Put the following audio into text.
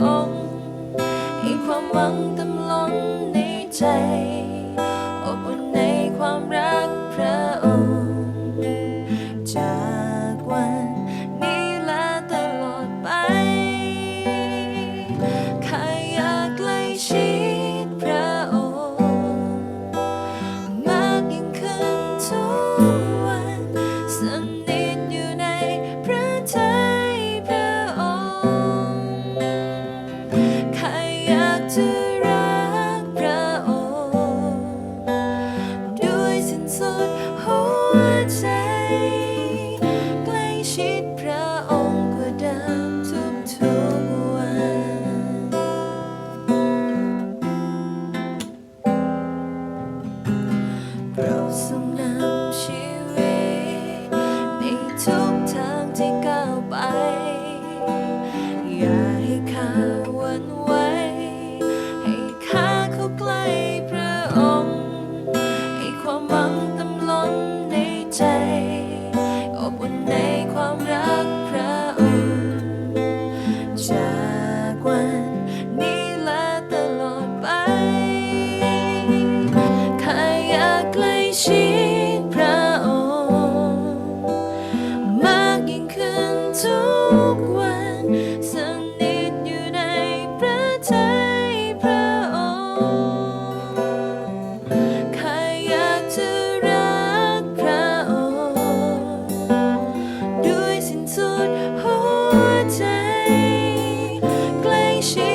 หงให้ความหวังตำล้นในใจ อบอุ่นในความรักพระองค์ จากวันนี้และตลอดไปข้าอยากใกล้ชิดพระองค์ มากยิ่งขึ้นทุก ส่งน้ำ ชิดพระองค์มากยิ่ขึ้นทุกวันสนิทอยู่ในพระทัพระองค์ข้าอยากจะรักพระองค์ด้วยสิ้นสุดหัวใจใกล้ชิด